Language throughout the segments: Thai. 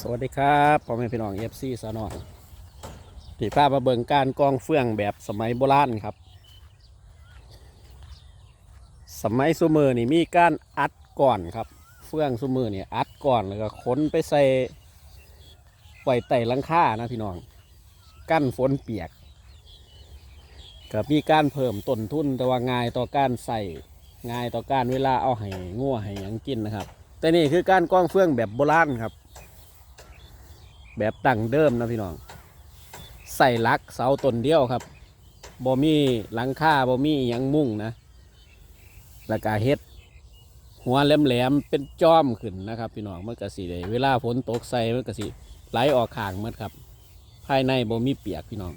สวัสดีครับพ่อแม่พี่น้องเอฟซีสานอยที่พามาเบิ่งการกองเฟื่องแบบสมัยโบราณครับ สมัยซูมือนี่มีการอัดก่อนครับ เฟื่องซูมือนี่อัดก่อนแล้วก็ขนไปใส่ไว้ใต้หลังคานะพี่น้อง กั้นฝนเปียกก็มีการเพิ่มต้นทุนแต่ว่าง่ายต่อการใส่ง่ายต่อการเวลาเอาให้งัวให้หยังกินนะครับ แต่นี่คือการกองเฟื่องแบบโบราณครับ แบบดั้งเดิมนะพี่น้อง ใส่ลักเสาต้นเดียวครับบ่มีหลังคาบ่มียังมุ่งนะแล้วก็เฮ็ด หัวแหลมๆเป็นจอมขึ้นนะครับ พี่น้องมันก็สิได้เวลาฝนตกใส่มันก็สิไหลออกข้างหมดครับ ภายในบ่มีเปียกพี่น้อง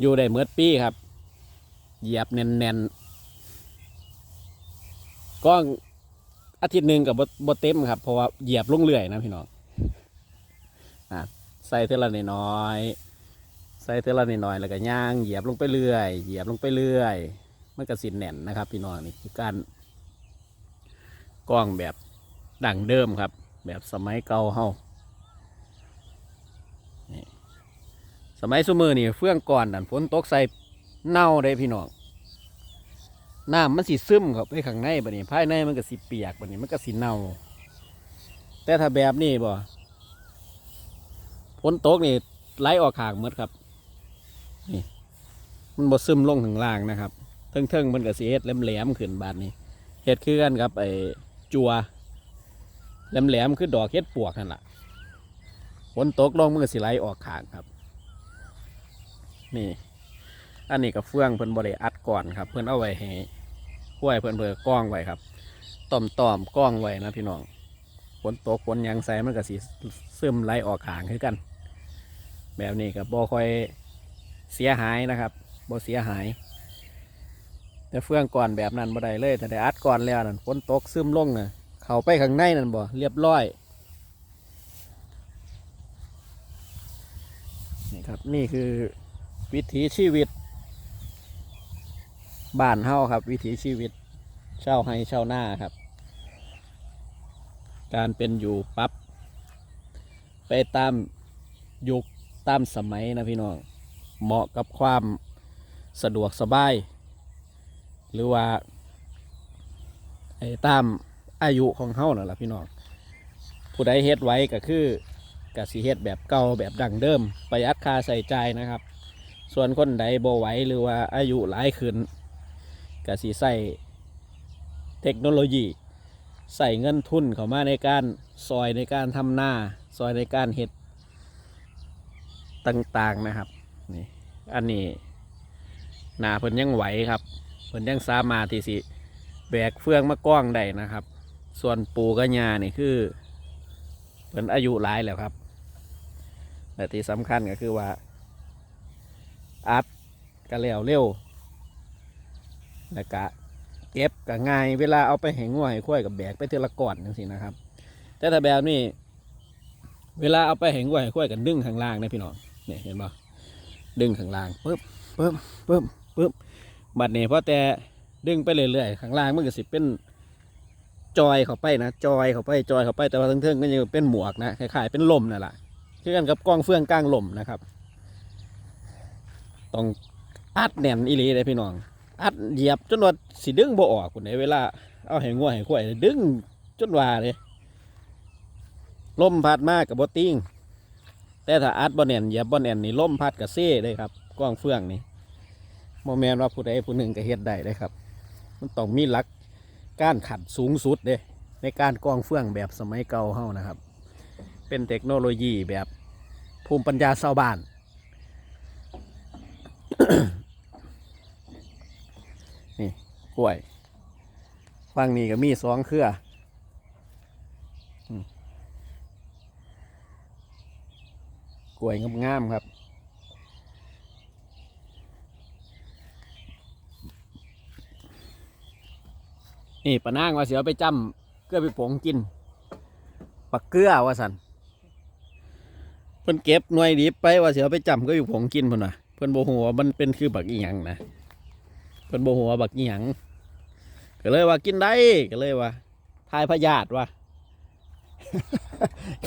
อยู่ได้เมื่อปีครับ เหยียบแน่นๆก็อาทิตย์หนึ่งกับบ่เต็มครับเพราะว่าเหยียบลงเรื่อยนะพี่น้อง อะใส่เท่าละน้อยใส่เท่าละน้อยแล้วก็ย่างเหยียบลงไปเรื่อย เหยียบลงไปเรื่อยมันก็สินแน่นนะครับ พี่น้องนี่คือการกล้องแบบดั่งเดิมครับ แบบสมัยเก่าเฮาสมัยสมือนี่เฟื่องก่อนนั่นฝนตกใส่เน่าได้พี่น้องน้ำมันสิซึมเข้าไปข้างในบัดนี้ภายในมันก็สิเปียกบัดนี้มันก็สิเน่า แต่ถ้าแบบนี้บ่ ฝนตกนี่ไหลออกขางหมดครับ นี่ มันบ่ซึมลงถึงล่างนะครับเทิงๆมันก็สิเฮ็ดแหลมๆขึ้นบาดนี้เฮ็ดคือกันครับไอ้จัวแหลมๆคือดอกเฮ็ดปวกนั่นแหละฝนตกลงมันก็สิไหลออกขางครับ นี่ อันนี้ก็เฟื่องเพิ่นบ่ได้อัดก่อนครับ เพิ่นเอาไว้ให้ห้วยเพิ่นเพิ่นกล้องไว้ครับต่อมๆอก้องไว้นะพี่น้อง ฝนตกฝนยังใส่มันก็สิซึมไหลออกขางคือกัน แบบนี้ก็บ่ค่อยเสียหายนะครับบ่เสียหาย แต่เฟื่องก่อนแบบนั้นบ่ได้เลยแต่ได้อัดก่อนแล้วนั่นฝนตกซึมลงน่ะเข้าไปข้างในนั่นบ่เรียบร้อยนี่ครับนี่คือวิถีชีวิต บ้านเฮาครับ วิถีชีวิตเช่าให้เช่าหน้าครับ การเป็นอยู่ปรับไปตามยุคตามสมัยนะพี่น้อง เหมาะกับความสะดวกสบาย หรือว่าไอ้ตามอายุของเฮานั่นแหละพี่น้อง ผู้ใดเฮ็ดไว้ก็คือกสิเฮ็ดแบบเก่าแบบดั้งเดิม ประหยัดค่าใส่ใจนะครับ ส่วนคนใดบ่ไหวหรือว่าอายุหลายขึ้นกสิใส่เทคโนโลยี ใส่เงินทุนเข้ามาในการซอยในการทำหน้าซอยในการเห็ดต่างๆนะครับนี่อันนี้หนาเพิ่นยังไหวครับเพิ่นยังสามารถที่สิแบกเฟืองมากล้องได้นะครับ ส่วนปูกัญญานี่คือเพิ่นอายุหลายแล้วครับแต่ที่สำคัญก็คือว่าอัดก็แล้วเร็วแล้วก็เก็บก็ง่าย เวลาเอาไปแหงงวให้ควายกับแบกไปเทละก่อนจังซี่นะครับ แต่ถ้าแบบนี้ เวลาเอาไปแหงงวให้ควายกันดึงข้างล่างนะพี่น้องเนี่ยเห็นป่ดึงข้างล่างปึ๊บปึ๊บปึ๊บปึ๊บบัดนี้พอแต่ดึงไปเรื่อยๆข้างล่างมันก็สิเป็นจอยเข้าไปนะจอยเข้าไปจอยเข้าไปแต่ว่าทั้งเทิงๆก็ยังเป็นหมวกนะคล้ายๆเป็นลมนั่นแหละคือกันกับกล้องเฟื่องกลางลมนะครับต้องอัดแน่นอีหลีเลยพี่น้อง อัดเหยียบจนว่าสิดึงบ่ออกคนในเวลาเอาให้งัวให้ควายดึงจนว่าเลยลมพัดมากกับบ่ติ้งแต่ถ้าอัดบ่แน่นเหยียบบ่แน่นนี่ลมพัดกับเซ่เลยครับกล้องเฟื่องนี่โมแมนว่าผู้ใดผู้หนึ่งก็เฮ็ดได้เลยครับ มันต้องมีหลักการขัดสูงสุดเด้ในการกล้องเฟื่องแบบสมัยเก่าเฮานะครับ เป็นเทคโนโลยีแบบภูมิปัญญาชาวบ้าน กล้วยฟังนี่ก็มีสองเครืออกล้วยงามๆครับ นี่ปะนางว่าเสียวไปจำเกลือไปผงกินปักเกลือว่าสันเพิ่นเก็บหน่วยดิบไปว่าเสียวไปจำก็อยู่ผงกินเพิ่นว่ะเพิ่นโบหัวมันเป็นคือบักอีหยังนะเพิ่นโบหัวบักอีหยัง ก็เลยว่ากินได้ก็เลยว่าทายพยาธิว่า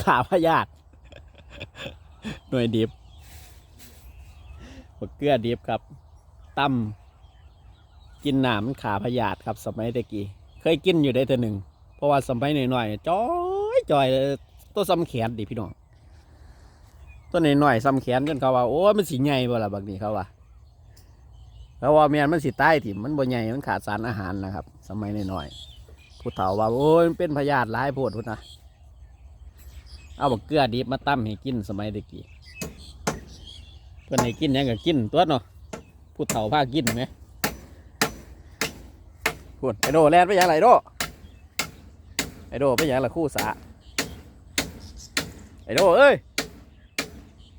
ขาพยาธิหน่วยดิบบักเกลือดิบครับตั้มกินหน้ำมันขาพยาธิครับ สมัยตะกี้เคยกินอยู่ได้แต่หนึ่งเพราะว่าสมัยหน่อยๆจ้อยจอยตัวซ้ำแขนดิพี่น้องตัวหน่อยๆซ้ำแขนจนเขาว่าโอ้มันสีใหญ่บ่ล่ะบักนี้เขาว่า เขาว่าแมนมันสีใต้ถิ่มมันบ่ใหญ่มันขาดสารอาหารนะครับ สมัยน่อยๆผู้เฒ่าว่าโอ้ยมันเป็นพยาธิร้ายโพดพุ่นนะเอาบักเกลือดิบมาตั้มให้กินสมัยตะกี้เพื่อนให้กินยังก็กินตัวเนาะผู้เฒ่าพากินไหมพูดไอโดแลนไปยังไรโดไอโดไปย่างละคู่สาไอโดเอ้ย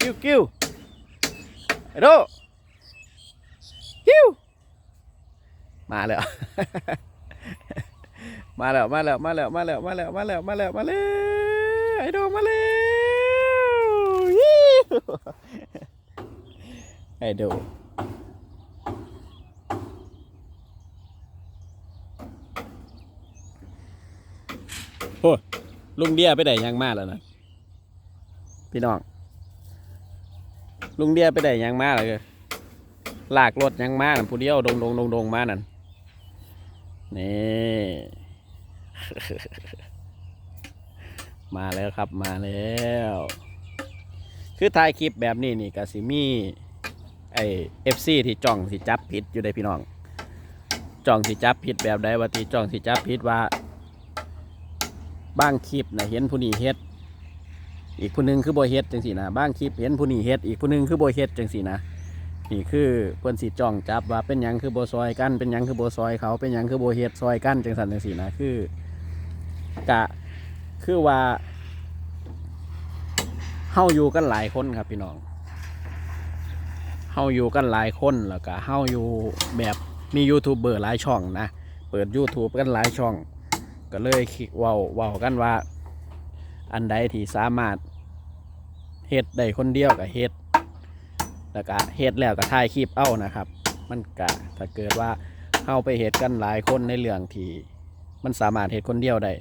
กิ้วกิ้วไอโด กิ้วมาแล้ว มาแล้ว มาแล้ว มาแล้ว มาแล้ว มาแล้ว มาแล้ว มาแล้ว มาแล้ว ไอโดมาแล้วยี่ไอโดลุงเดียไปไหนยังมาแล้วนะพี่น้อง ลุงเดียไปไหนยังมาเลย ลากรถยังมานั่นผู้เดียวดงดงดงดงมานั่นนี่มาแล้วครับมาแล้ว คือถ่ายคลิปแบบนี้นี่กสิมีไอเอฟซีที่จ้องสิจับผิดอยู่ได้พี่น้องจ้องสิจับผิดแบบใดว่าที่จ้องสิจับผิดว่าบางคลิปนะเห็นผู้นี้เฮ็ด อีกผู้หนึงคือโบเฮ็ดจังสีนะบางคลิปเห็นผู้นี้เฮ็ดอีกผู้หนึงคือโบเฮ็ดจังสีนะ นี่คือเพิ่นสิจ้องจับว่าเป็นยังคือโบซอยกัน เป็นยังคือโบซอยเขาเป็นยังคือโบเฮ็ดซอยกันจังสันจังสีนะคือกะคือว่าเฮาอยู่กันหลายคนครับพี่น้องเฮาอยู่กันหลายคนแล้วก็เฮาอยู่แบบมียูทูบเบอร์หลายช่องนะเปิด YouTube กันหลายช่อง ก็เลยคิดเว้าเว้ากันว่า อันใดที่สามารถเฮ็ดได้คนเดียวก็เฮ็ด แล้วก็เฮ็ดแล้วก็ถ่ายคลิปเอานะครับ มันก็ถ้าเกิดว่าเข้าไปเฮ็ดกันหลายคนในเรื่องที่มันสามารถเฮ็ดคนเดียวได้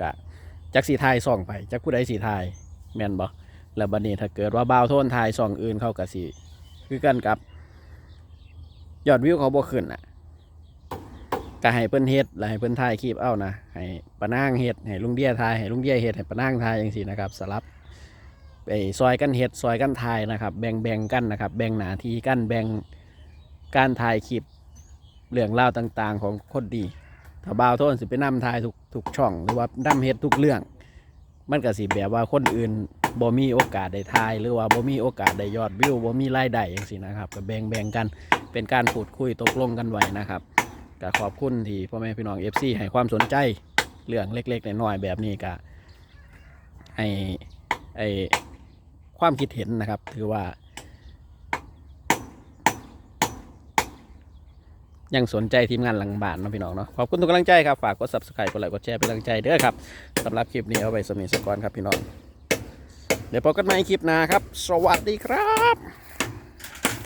ก็จักสีทายส่องไปจักผู้ใดสีทายแม่นบ่แล้วบัดนี้ถ้าเกิดว่าบ่าวโทนทายส่องอื่นเข้าก็สิคือกันกับยอดวิวเขาบ่ขึ้นน่ะก็ให้เพิ่นเฮ็ดแล้วให้เพิ่นถ่ายคลิปเอานะให้ปะนางเฮ็ดให้ลุงเดียถ่ายให้ลุงเดียเฮ็ดให้ปะนางถ่ายจังซี่นะครับสลับ ไปซอยกันเฮ็ดซอยกันถ่ายนะครับ แบ่งแบ่งกันนะครับ แบ่งหนาทีกันแบ่งการถ่ายคลิปเรื่องราวต่างๆ ของคนดีถ้าบ่าวโทนสิไปนำถ่ายทุกทุกช่องหรือว่านำเฮ็ดทุกเรื่อง มันก็สิแบบว่าคนอื่นบ่มีโอกาสได้ถ่าย หรือว่าบ่มีโอกาสได้ยอดวิวบ่มีรายได้จังซี่นะครับก็แบ่งแบ่งกันเป็นการพูดคุยตกลงกันไว้นะครับก็ขอบคุณที่พ่อแม่พี่น้อง FC ให้ความสนใจเรื่องเล็กๆน้อยๆแบบนี้ก็ให้ไอ ความคิดเห็นนะครับ ถือว่า ยังสนใจทีมงานหลังบ้านนะพี่น้องเนาะขอบคุณทุกกำลังใจครับ ฝากกด subscribe กดไลค์กดแชร์เป็นกำลังใจเด้อครับสำหรับคลิปนี้เอาไว้สมิสกอนครับพี่น้อง เดี๋ยวพบกันใหม่คลิปหน้าครับ สวัสดีครับ